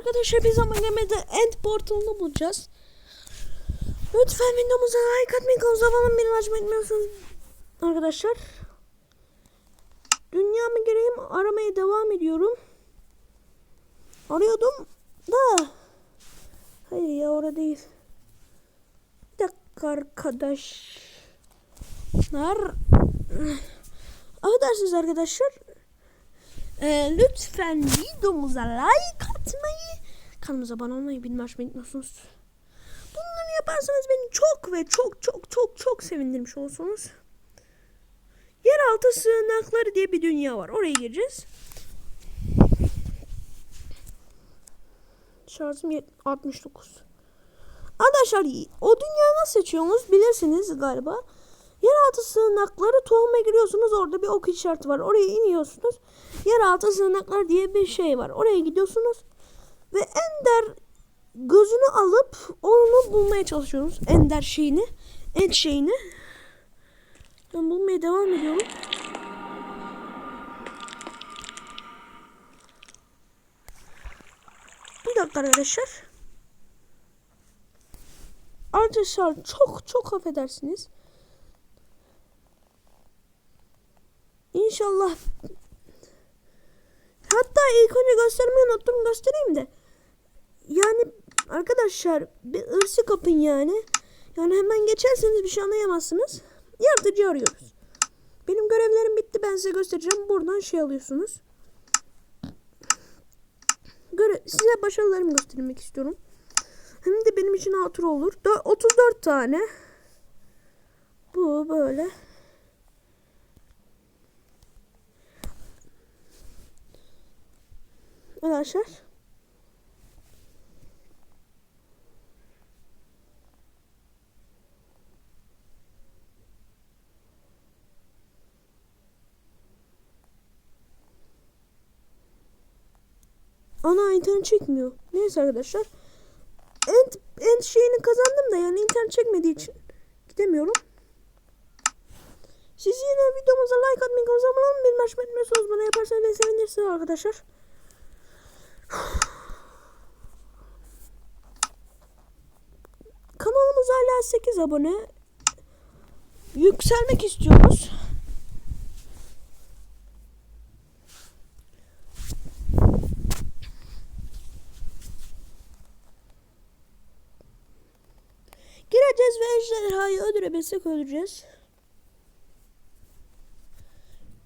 arkadaşlar bir zaman gelmedi end portalını bulacağız. Lütfen videomuza like atmayı, kanalımıza abone olmayı açmayı unutmuyorsunuz arkadaşlar. Dünyamı gireyim aramaya devam ediyorum. Arıyordum da. Hayır ya orada değil. Bir dakika arkadaşlar. Arkadaşlar. Ee, lütfen videomuza like kanalımıza abone olmayı, bilmeyi açmayı unutmuyorsunuz. Bunları yaparsanız beni çok ve çok çok çok çok sevindirmiş olursunuz. Yeraltı sığınakları diye bir dünya var. Oraya gireceğiz. Şarjım yet- 69. Arkadaşlar o dünyayı nasıl seçiyorsunuz bilirsiniz galiba. Yeraltı sığınakları tohuma giriyorsunuz. Orada bir ok işareti var. Oraya iniyorsunuz. Yeraltı sığınaklar diye bir şey var. Oraya gidiyorsunuz. Ve Ender gözünü alıp onu bulmaya çalışıyorsunuz. Ender şeyini. End şeyini. Ben bulmaya devam ediyorum. Bir dakika arkadaşlar. Arkadaşlar çok çok affedersiniz. İnşallah. Hatta ilk önce göstermeyi unuttum göstereyim de. Yani arkadaşlar bir ırsı kapın yani. Yani hemen geçerseniz bir şey anlayamazsınız. Yaratıcı arıyoruz. Benim görevlerim bitti ben size göstereceğim. Buradan şey alıyorsunuz. Göre size başarılarımı göstermek istiyorum. Hem de benim için hatır olur. Dö- 34 tane. Bu böyle. Arkadaşlar. Ana internet çekmiyor. Neyse arkadaşlar. End, end şeyini kazandım da yani internet çekmediği için gidemiyorum. Siz yine videomuza like atmayı, olmayı, benim açmayı unutmuyorsunuz. Bana yaparsanız beni sevinirsiniz arkadaşlar. Kanalımız hala 8 abone. Yükselmek istiyoruz. Gireceğiz ve ejderhayı öldürebilsek öldüreceğiz.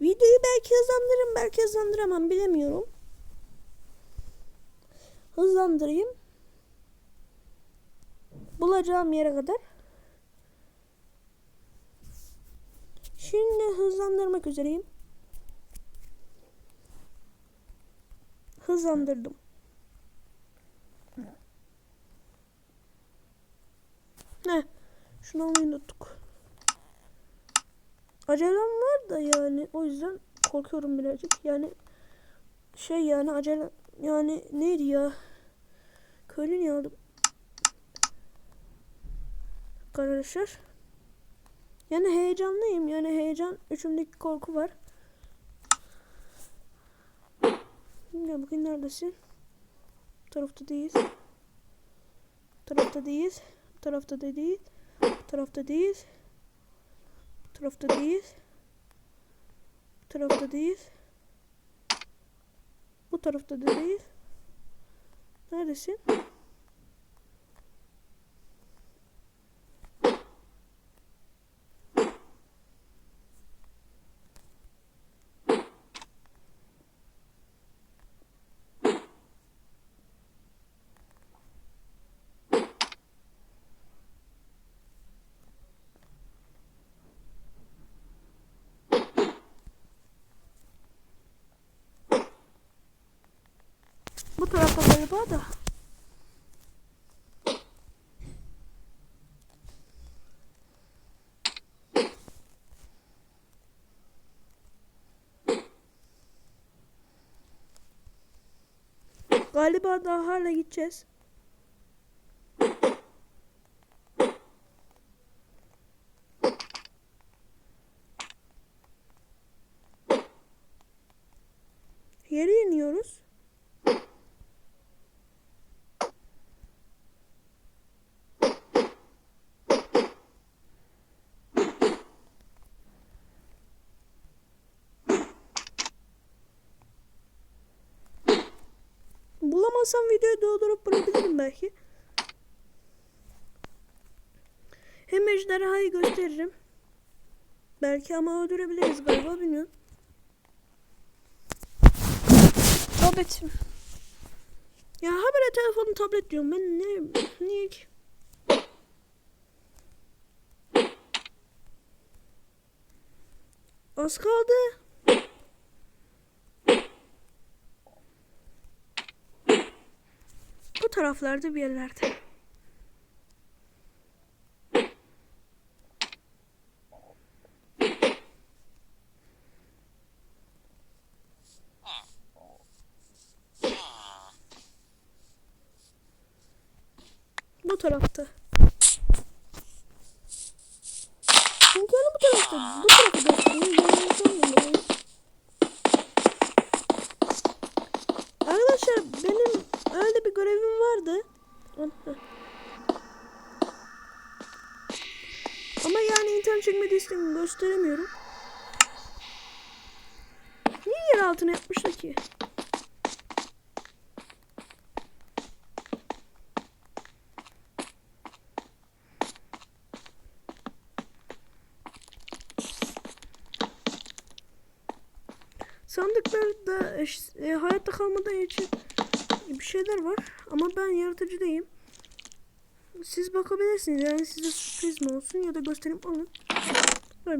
Videoyu belki hızlandırırım, belki hızlandıramam bilemiyorum. Hızlandırayım. Bulacağım yere kadar. Şimdi hızlandırmak üzereyim. Hızlandırdım. Ne? Şunu almayı unuttuk. Acelem var da yani o yüzden korkuyorum birazcık. Yani şey yani acele yani neydi ya? Köylü niye aldım? Arkadaşlar. Yani heyecanlıyım. Yani heyecan üçümdeki korku var. Ya bugün neredesin? Bu tarafta değil. Bu tarafta değil. Bu tarafta da değil. Tarafta değil. Bu tarafta değil. Bu tarafta değil. Bu tarafta da değil. Neredesin? Bu da. Galiba daha hala gideceğiz. Yere iniyoruz. Bulamazsam videoyu doldurup bırakabilirim belki. Hem ejderhayı gösteririm. Belki ama öldürebiliriz galiba bilmiyorum. Tabletim. Ya habire telefonu tablet diyorum ben ne niye ki? Az kaldı. Taraflarda bir yerlerde. Bu tarafta. Çünkü bu tarafta. Bu tarafta gösteriyor. Yani sanmıyorum. Arkadaşlar benim öyle bir görevim vardı. Ama internet çekmediği için gösteremiyorum. Niye yer altına yapmışlar ki? Sandıklarda e, hayatta kalmadan için bir şeyler var. Ama ben yaratıcı değilim. Siz bakabilirsiniz. Yani size sürpriz mi olsun ya da göstereyim alın. Böyle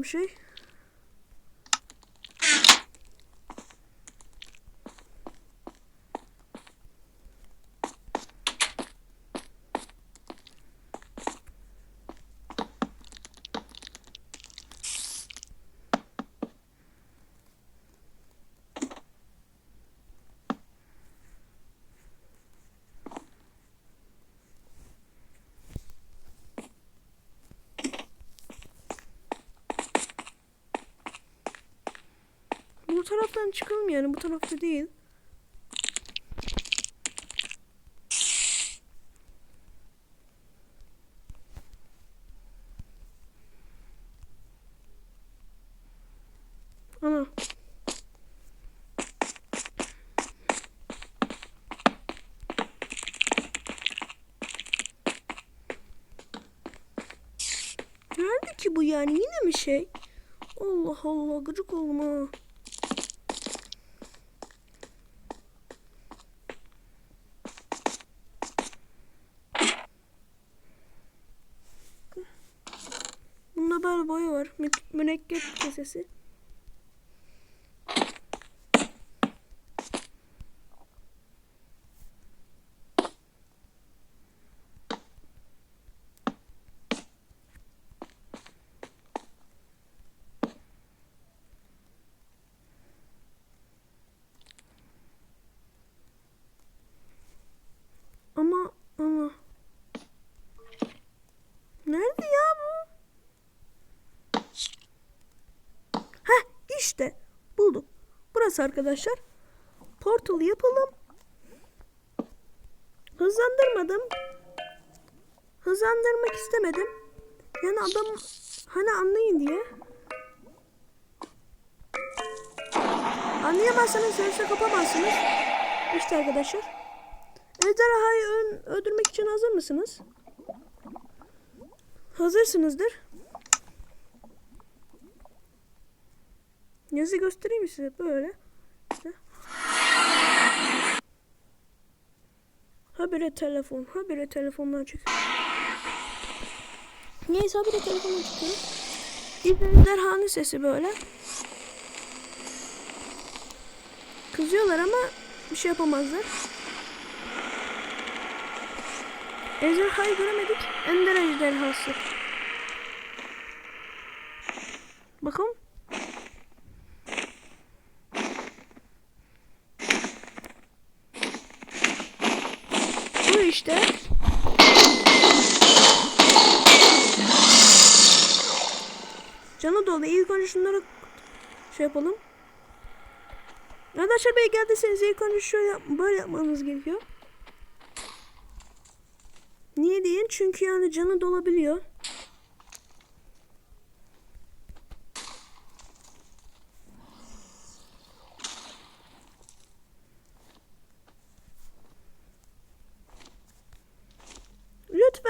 taraftan çıkalım yani bu tarafta değil. Ana. Nerede ki bu yani yine mi şey? Allah Allah gıcık oldum böyle boyu var. Mü mürekkep kesesi. Ama ama Nerede ya bu? Heh işte buldum. Burası arkadaşlar. Portal yapalım. Hızlandırmadım. Hızlandırmak istemedim. Yani adam hani anlayın diye. Anlayamazsanız sesle kapamazsınız. İşte arkadaşlar. Ejderhayı öldürmek için hazır mısınız? Hazırsınızdır. Yazı göstereyim size böyle. İşte. Habire telefon, habire telefondan çık. Neyse habire telefondan çıkıyor. İzleyiciler sesi böyle. Kızıyorlar ama bir şey yapamazlar. Ejderhayı göremedik. Ender ejderhası. Bakın. İşte. Canı dolu. İlk önce şunları şey yapalım. Arkadaşlar bey geldiyseniz ilk önce şöyle böyle yapmanız gerekiyor. Niye deyin? Çünkü yani canı dolabiliyor.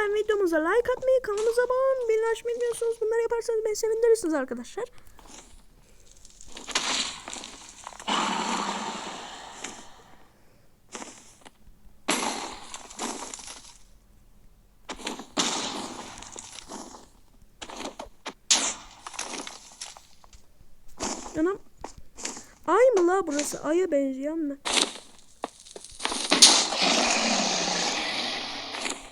Lütfen videomuza like atmayı, kanalımıza abone olmayı, bildirim açmayı unutmuyorsunuz. Bunları yaparsanız beni sevindirirsiniz arkadaşlar. Anam. Ay mı la burası? Ay'a benziyor mu?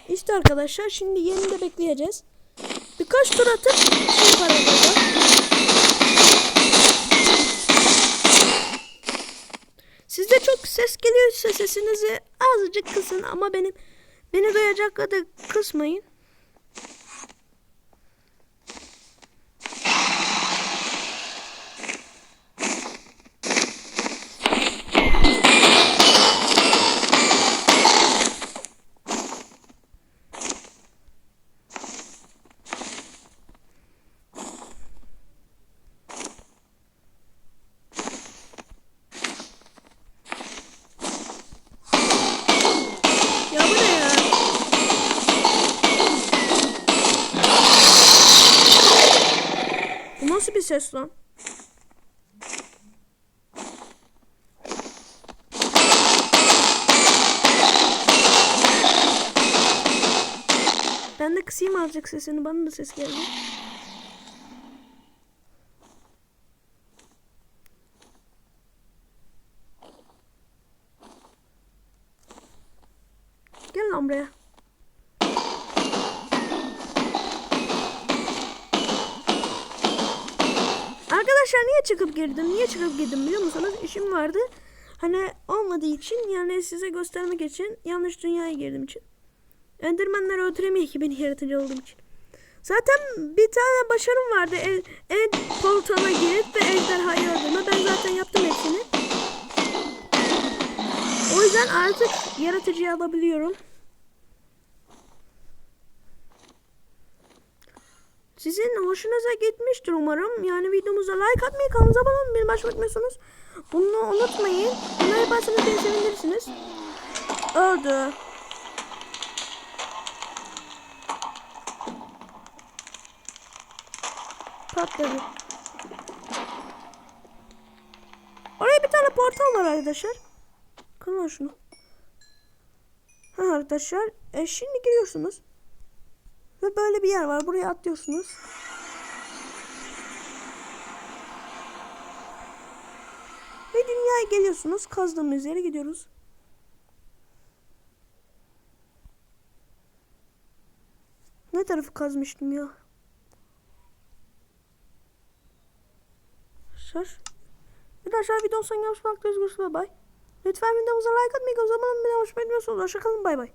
İşte arkadaşlar şimdi yerinde bekleyeceğiz. Birkaç tur atıp şey burada. Sizde çok ses geliyorsa sesinizi azıcık kısın ama benim beni duyacak kadar kısmayın. Ya bu ne ya? Bu nasıl bir ses lan? Ben de kısayım azıcık sesini. Bana da ses geldi. Gel lan buraya. Arkadaşlar niye çıkıp girdim? Niye çıkıp girdim biliyor musunuz? İşim vardı. Hani olmadığı için yani size göstermek için yanlış dünyaya girdim için. Endermenleri öldüremiyor ki beni yaratıcı olduğum için. Zaten bir tane başarım vardı. En, en portala girip ve ejderhayı öldürme. Ben zaten yaptım hepsini. O yüzden artık yaratıcıyı alabiliyorum. Sizin hoşunuza gitmiştir umarım. Yani videomuza like atmayı, kanalımıza abone olmayı, unutmuyorsunuz. Bunu unutmayın. Bunları yaparsanız beni sevindirirsiniz. Öldü. Patladı. Oraya bir tane portal var arkadaşlar. Kırma şunu. Ha arkadaşlar. E, şimdi giriyorsunuz. Ve böyle bir yer var. Buraya atlıyorsunuz. Ve dünyaya geliyorsunuz. Kazdığımız yere gidiyoruz. Ne tarafı kazmıştım ya? Arkadaşlar. De aşağı videonun sonuna görüşmek üzere. Bay bay. Lütfen videomuza like atmayı, o zaman daha hoşuma gidiyorsunuz. Hoşçakalın. Bay bay.